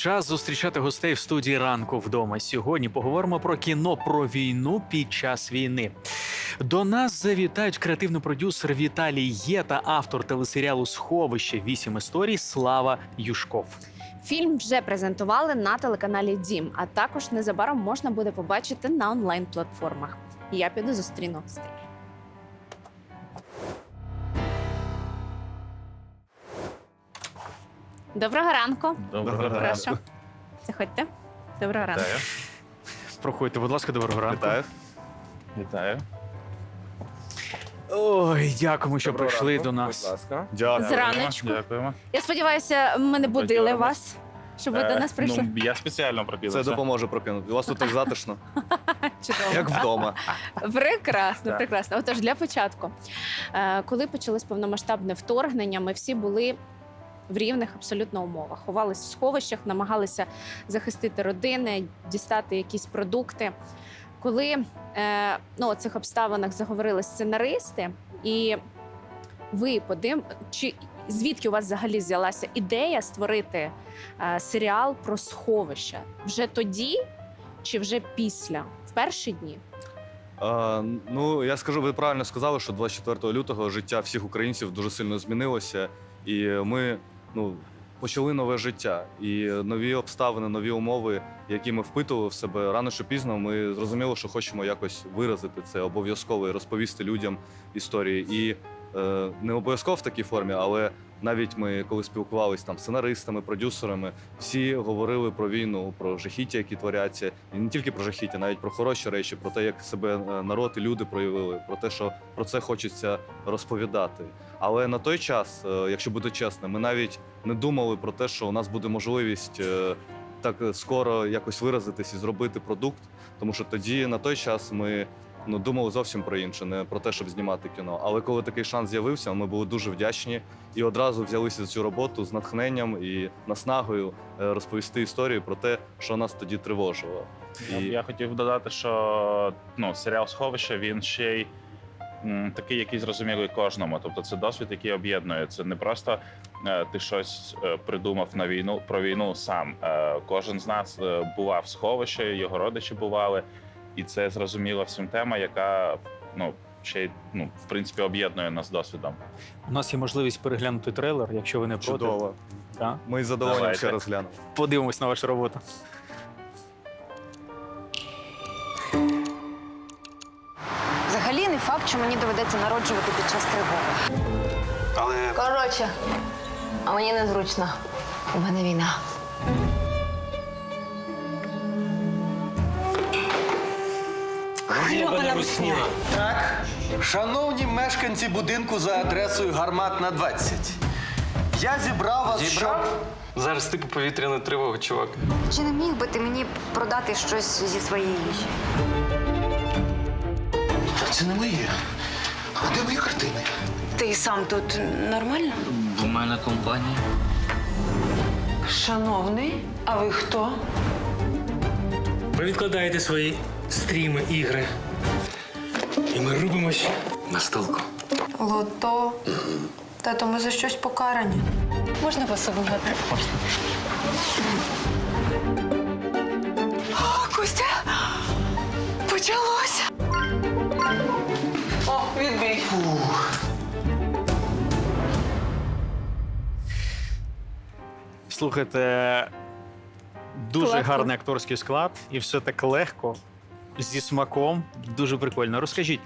Час зустрічати гостей в студії ранку вдома. Сьогодні поговоримо про кіно про війну під час війни. До нас завітають креативний продюсер Віталій Є та автор телесеріалу Сховище вісім історій Слава Юшков. Фільм вже презентували на телеканалі Дім, а також незабаром можна буде побачити на онлайн-платформах. Я піду зустріну гостей. Доброго ранку. Доброго Прошу. Заходьте. Доброго ранку. Вітаю. Проходьте, будь ласка, доброго ранку. Вітаю. Вітаю. Ой, дякуємо, що Доброго прийшли ранку, до нас. Будь ласка. Дякуємо. Зраночку. Дякуємо. Я сподіваюся, ми не будили вас, щоб ви Е, до нас прийшли. Ну, я спеціально. Це допоможе прокинути. У вас тут так затишно, Чудово. як вдома. Прекрасно, Так. прекрасно. Отож, для початку, е, коли почалось повномасштабне вторгнення, ми всі були в рівних абсолютно умовах. Ховались в сховищах, намагалися захистити родини, дістати якісь продукти. Коли е, ну, у цих обставинах заговорили сценаристи, і ви подим, чи звідки у вас взагалі взялася ідея створити е, серіал про сховища? Вже тоді чи вже після? В перші дні? А, ну, я скажу, ви правильно сказали, що 24 лютого життя всіх українців дуже сильно змінилося, і ми ну, почали нове життя. І нові обставини, нові умови, які ми впитували в себе рано чи пізно, ми зрозуміли, що хочемо якось виразити це обов'язково і розповісти людям історії. І не обов'язково в такій формі, але навіть ми, коли спілкувалися там сценаристами, продюсерами, всі говорили про війну, про жахіття, які творяться, і не тільки про жахіття, навіть про хороші речі, про те, як себе е, народ і люди проявили, про те, що про це хочеться розповідати. Але на той час, е, якщо бути чесним, ми навіть не думали про те, що у нас буде можливість. е, Так скоро якось виразитись і зробити продукт, тому що тоді на той час ми ну думали зовсім про інше, не про те, щоб знімати кіно. Але коли такий шанс з'явився, ми були дуже вдячні і одразу взялися за цю роботу з натхненням і наснагою е, розповісти історію про те, що нас тоді тривожило. І... Я хотів додати, що ну, серіал Сховище він ще й такий, який зрозумілий кожному. Тобто це досвід, який об'єднує. Це не просто е, ти щось е, придумав на війну про війну сам. Е, кожен з нас е, бував в сховищі, його родичі бували, і це зрозуміла всім тема, яка ну ще й ну, в принципі об'єднує нас досвідом. У нас є можливість переглянути трейлер, якщо ви не проти. Чудово. Да? Ми з задоволенням ще розглянемо. Подивимось на вашу роботу. Взагалі не факт, що мені доведеться народжувати під час тривоги. Але Коротше, а мені незручно. У мене війна. Грібана русня. Так, шановні мешканці будинку за адресою Гарматна 20. Я зібрав вас, щоб... Зараз типу повітряна тривога, чувак. Чи не міг би ти мені продати щось зі своєї їжі? Та це не моє. А де мої картини? Ти сам тут нормально? У мене компанія. Шановний, а ви хто? Ви відкладаєте свої стріми, ігри. І ми рубимось на столку. Лото. Тато, ми за щось покарані. Можна вас обняти? О, Костя! Почалося! О, відбій. Слухайте, дуже Класно. гарний акторський склад, і все так легко, зі смаком. Дуже прикольно. Розкажіть,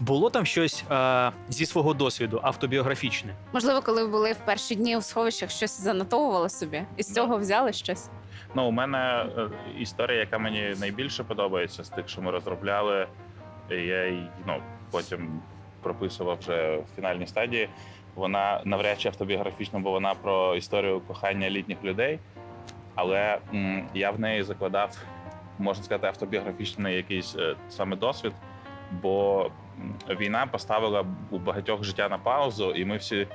було там щось е, зі свого досвіду автобіографічне? Можливо, коли ви були в перші дні у сховищах, щось занотовували собі, і з цього взяли щось. Ну, у мене е, історія, яка мені найбільше подобається з тих, що ми розробляли. і Я її ну, потім прописував вже в фінальній стадії. Вона навряд чи автобіографічна, бо вона про історію кохання літніх людей. Але м, я в неї закладав, можна сказати, автобіографічний якийсь е, саме досвід, бо війна поставила у багатьох життя на паузу, і ми всі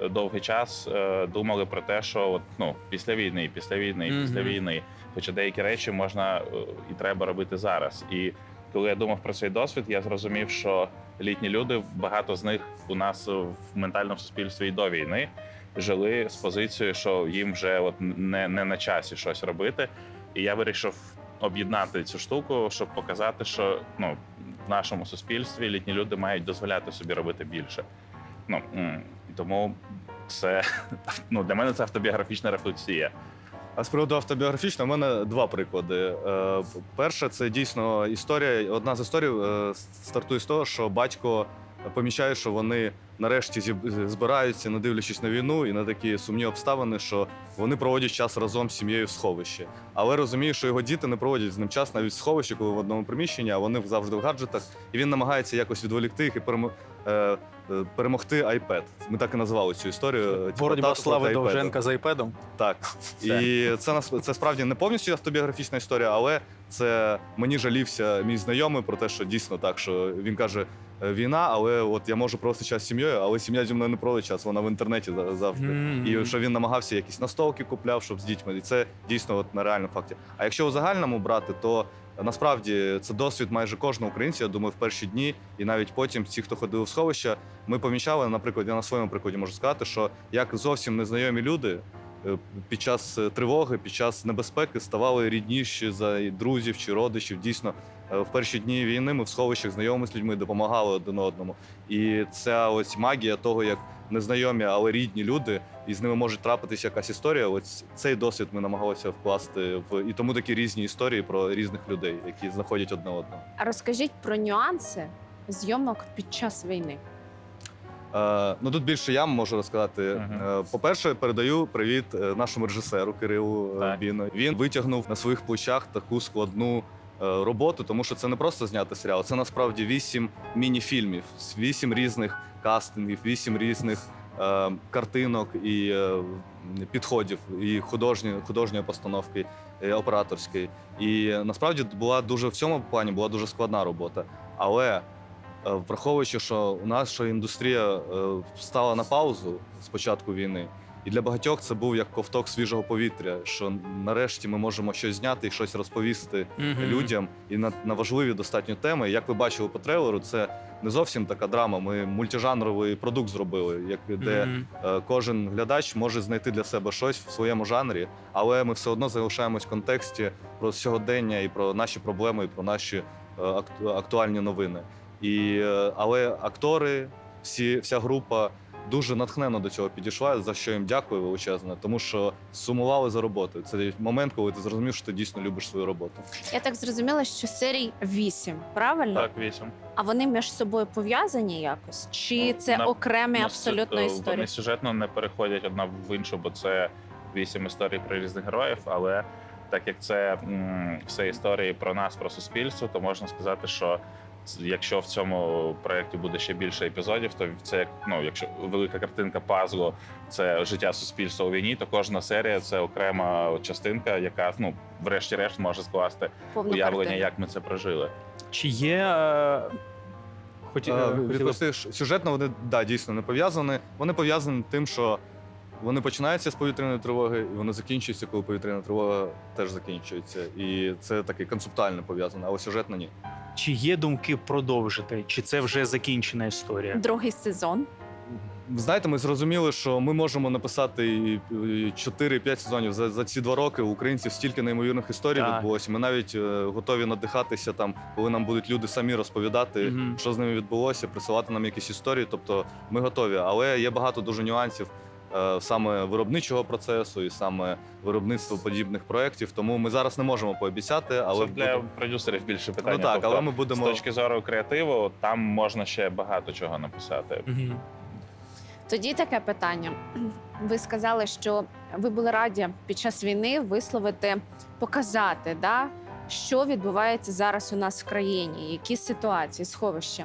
е, довгий час е, думали про те, що от, ну, після війни, після війни, після війни. Хоча деякі речі можна і треба робити зараз. І коли я думав про цей досвід, я зрозумів, що літні люди багато з них у нас в ментальному суспільстві і до війни. жили з позицією, що їм вже от не, не на часі щось робити. І я вирішив об'єднати цю штуку, щоб показати, що ну, в нашому суспільстві літні люди мають дозволяти собі робити більше. Ну тому це ну, для мене це автобіографічна рефлексія. А з приводу автобіографічного, у мене два приклади. Е, Перше, це дійсно історія. Одна з історій е, стартує з того, що батько помічає, що вони нарешті збираються, не дивлячись на війну і на такі сумні обставини, що вони проводять час разом з сім'єю в сховищі. Але розуміє, що його діти не проводять з ним час навіть в сховищі, коли в одному приміщенні, а вони завжди в гаджетах. І він намагається якось відволікти їх і е, е, перемогти iPad. Ми так і назвали цю історію. типу, Боротьба слави. Довженка з айпедом. Так. І це нас це справді не повністю автобіографічна історія, але це мені жалівся мій знайомий про те, що дійсно так, що він каже. «Е, Війна, але от я можу провести час з сім'єю, але сім'я зі мною не проводить час, вона в інтернеті за- завжди. Мгм. І що він намагався якісь настолки купляв, щоб з дітьми. І це дійсно от на реальному факті. А якщо у загальному брати, то насправді це досвід майже кожного українця. Я думаю, в перші дні, і навіть потім ті, хто ходили в сховища, ми помічали, наприклад, я на своєму прикладі можу сказати, що як зовсім незнайомі люди. е, Під час е, тривоги, під час небезпеки ставали рідніші за друзів чи родичів. Дійсно, е, в перші дні війни ми в сховищах знайомі з людьми допомагали один одному. І ця ось магія того, як незнайомі, але рідні люди, і з ними може трапитися якась історія. Ось цей досвід ми намагалися вкласти в і тому такі різні історії про різних людей, які знаходять одне одного. А розкажіть про нюанси зйомок під час війни. Е, ну тут більше я можу розказати. Е, по-перше, передаю привіт е, нашому режисеру Кирилу е, Так. Біно. Він витягнув на своїх плечах таку складну. е, Роботу, тому що це не просто зняти серіал, це насправді вісім міні-фільмів, з вісім різних кастингів, вісім різних е, картинок і е, підходів, і художні, художньої постановки, і операторської. І е, насправді була дуже в цьому плані була дуже складна робота. Але враховуючи, що у наша індустрія е, стала на паузу з початку війни, і для багатьох це був як ковток свіжого повітря, що нарешті ми можемо щось зняти і щось розповісти Мгм. людям і на, на важливі достатньо теми. Як ви бачили по трейлеру, це не зовсім така драма. Ми мультижанровий продукт зробили, як де Мгм. Е, Кожен глядач може знайти для себе щось в своєму жанрі, але ми все одно залишаємось в контексті про сьогодення і про наші проблеми, і про наші е, акту- актуальні новини. І, е, але актори, всі, вся група дуже натхненно до цього підійшла, за що їм дякую величезно, тому що сумували за роботою. Це момент, коли ти зрозумів, що ти дійсно любиш свою роботу. Я так зрозуміла, що серій вісім, правильно? Так, вісім. А вони між собою пов'язані якось? Чи це На- окремі Ну, абсолютно історії? Вони сюжетно не переходять одна в іншу, бо це вісім історій про різних героїв. Але так як це м, все історії про нас, про суспільство, то можна сказати, що якщо в цьому проєкті буде ще більше епізодів, то це як ну, якщо велика картинка пазлу це життя суспільства у війні, то кожна серія це окрема частинка, яка ну, врешті-решт може скласти Повну уявлення, картину. як ми це прожили. Чи є. е, Хоті... Е, е, хотіли- відповісти, сюжетно вони да, дійсно не пов'язані. Вони пов'язані тим, що вони починаються з повітряної тривоги, і вони закінчуються, коли повітряна тривога теж закінчується. І це таке концептуально пов'язане, але сюжетно ні. Чи є думки продовжити? Чи це вже закінчена історія? Другий сезон. Знаєте, ми зрозуміли, що ми можемо написати і 4-5 сезонів за, за ці два роки. У українців стільки неймовірних історій Так. відбулося. Ми навіть е, готові надихатися там, коли нам будуть люди самі розповідати, Мгм. що з ними відбулося, присилати нам якісь історії. Тобто ми готові. Але є багато дуже нюансів. Е, Саме виробничого процесу і саме виробництва подібних проєктів. Тому ми зараз не можемо пообіцяти, але це для буде- продюсерів більше питання. ну так, Тобто, але ми будемо З точки зору креативу, там можна ще багато чого написати. Мгм. Тоді таке питання. Ви сказали, що ви були раді під час війни висловити, показати, да, що відбувається зараз у нас в країні, які ситуації, сховища.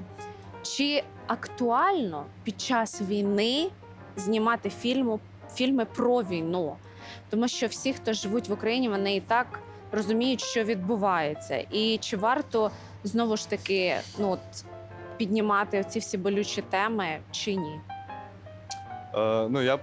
Чи актуально під час війни знімати фільму, фільми про війну? Тому що всі, хто живуть в Україні, вони і так розуміють, що відбувається. І чи варто знову ж таки ну, от, піднімати ці всі болючі теми, чи ні? Е, ну я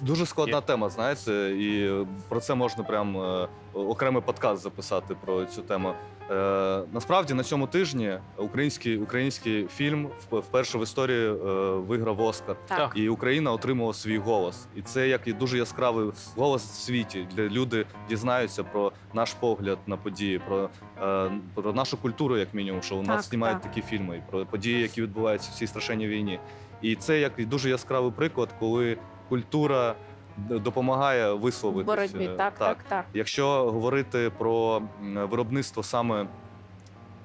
дуже складна тема, знаєте, і про це можна прям е, окремий подкаст записати про цю тему. Е, насправді на цьому тижні український український фільм вп- вперше в історії е, виграв Оскар. Так. І Україна отримала свій голос. І це як і дуже яскравий голос в світі, де люди дізнаються про наш погляд на події, про, е, про нашу культуру, як мінімум, що у нас Так, знімають так. такі фільми, і про події, які відбуваються в цій страшенній війні. І це як і дуже яскравий приклад, коли культура допомагає В висловитися. боротьбі. Так, так, так. Якщо говорити про виробництво саме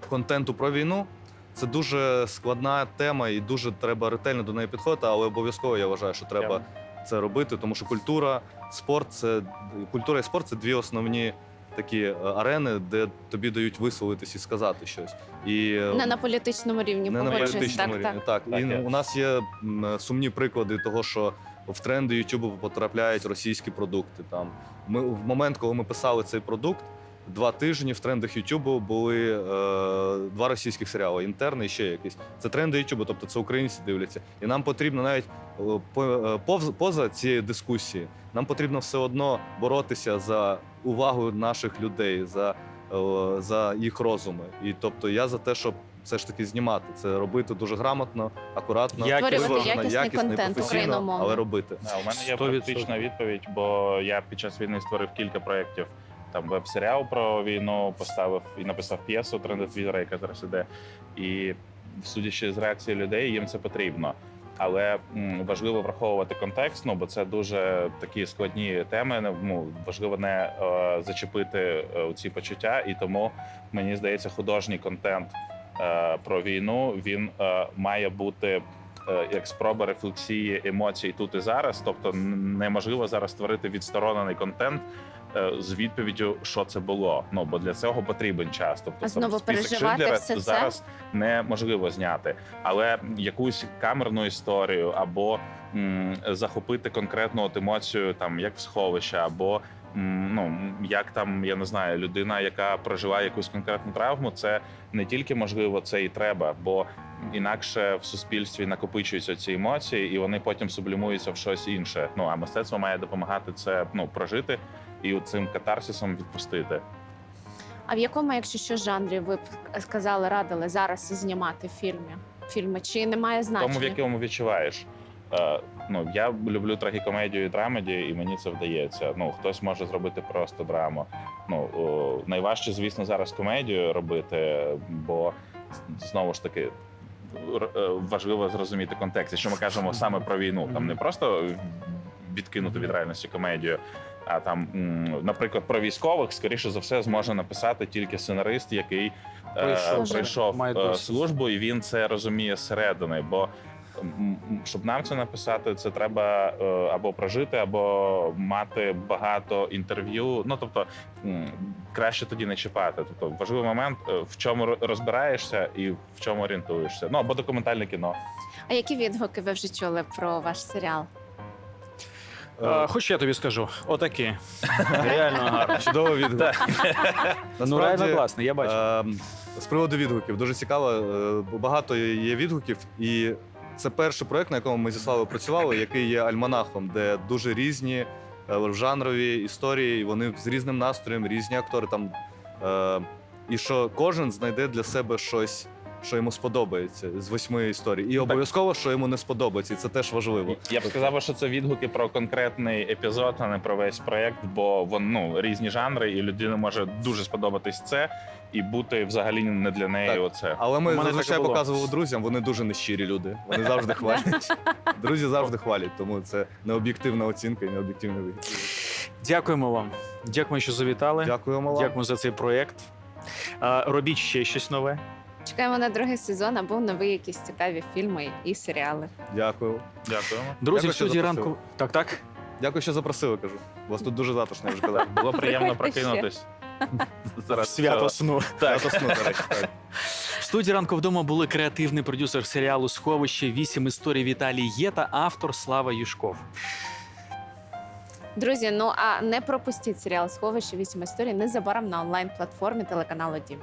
контенту про війну, це дуже складна тема, і дуже треба ретельно до неї підходити, але обов'язково я вважаю, що треба це робити, тому що культура, спорт це культура і спорт це дві основні такі е, арени, де тобі дають висловитись і сказати щось. І е, Не на політичному рівні не на політичному Так, рівні. так. Так, Так, і є. у нас є сумні приклади того, що в тренди Ютубу потрапляють російські продукти. Там ми в момент, коли ми писали цей продукт, два тижні в трендах Ютубу були е, два російських серіали інтерни і ще якісь. Це тренди Ютубу, тобто це українці дивляться. І нам потрібно навіть е, е, повз- поза цією дискусією, нам потрібно все одно боротися за увагу наших людей, за, е, за їх розуми. І тобто я за те, щоб все ж таки знімати це робити дуже грамотно, акуратно, Як- Створювати виважено, якісний контент професійно, україномовний. але робити. У мене є 100%. практична відповідь, бо я під час війни створив кілька проєктів. Там веб-серіал про війну поставив і написав п'єсу тренди твіттера, яка зараз іде. І судячи з реакції людей, їм це потрібно. Але м, важливо враховувати контекст, ну бо це дуже такі складні теми. не- Ну важливо не е, зачепити е, ці почуття, і тому мені здається, художній контент про війну він е, має бути е, як спроба рефлексії емоцій тут і зараз. Тобто неможливо зараз створити відсторонений контент. е, З відповіддю, що це було. Ну бо для цього потрібен час. Тобто А знову переживати Шиндлера все це? зараз неможливо зняти, але якусь камерну історію або м, захопити конкретну от емоцію, там як в сховища, або ну як там я не знаю, людина, яка прожила якусь конкретну травму, це не тільки можливо, це і треба, бо інакше в суспільстві накопичуються ці емоції, і вони потім сублімуються в щось інше. Ну а мистецтво має допомагати це ну прожити і цим катарсисом відпустити. А в якому, якщо що, жанрі ви б сказали, радили зараз знімати фільми? Фільми чи немає значення? тому, в якому відчуваєш. Ну я люблю трагікомедію і драмеді, і мені це вдається. Ну хтось може зробити просто драму. Ну о, найважче, звісно, зараз комедію робити, бо знову ж таки. е, Важливо зрозуміти контекст, якщо ми кажемо саме про війну, там не просто відкинути від реальності комедію, а там, наприклад, про військових, скоріше за все, зможе написати тільки сценарист, який е, Має е, службу, і він це розуміє зсередини. Бо щоб нам це написати, це треба е, або прожити, або мати багато інтерв'ю. Ну тобто краще тоді не чіпати. Тобто важливий момент, е, в чому розбираєшся і в чому орієнтуєшся. Ну або документальне кіно. А які відгуки ви вже чули про ваш серіал? Е, Хоч я тобі скажу, отакі. Реально гарно. Чудово відгук. Ну реально класно, я бачу. Ем, З приводу відгуків дуже цікаво. е, Багато є відгуків, і це перший проект, на якому ми зі Славою працювали, який є альманахом, де дуже різні е, жанрові історії, вони з різним настроєм, різні актори там. е, І що кожен знайде для себе щось, що йому сподобається з восьми історій. І обов'язково, що йому не сподобається, і це теж важливо. Я б сказав, що це відгуки про конкретний епізод, а не про весь проект, бо вон ну різні жанри, і людина може дуже сподобатись це і бути взагалі не для неї. Так. Оце Але ми зазвичай показували друзям, вони дуже нещирі люди. Вони завжди хвалять. Друзі завжди хвалять, тому це не об'єктивна оцінка і не об'єктивний вихід. Дякуємо вам. Дякуємо, що завітали. Дякуємо вам. Дякуємо за цей проєкт. Е, Робіть ще щось нове. Чекаємо на другий сезон або нові якісь цікаві фільми і серіали. Дякую. дякуємо. Друзі, Дякую, в що студії запросили. ранку. Так, так. Дякую, що запросили, кажу. У вас тут дуже затишно, я вже казав. Було приємно Приходьте ще. прокинутись. Зараз Свято цього. сну. Так. Я засну, до речі, так. В студії ранку вдома були креативний продюсер серіалу Сховище вісім історій Віталій Є та автор Слава Юшков. Друзі, ну а не пропустіть серіал Сховище вісім історій незабаром на онлайн платформі телеканалу Дім.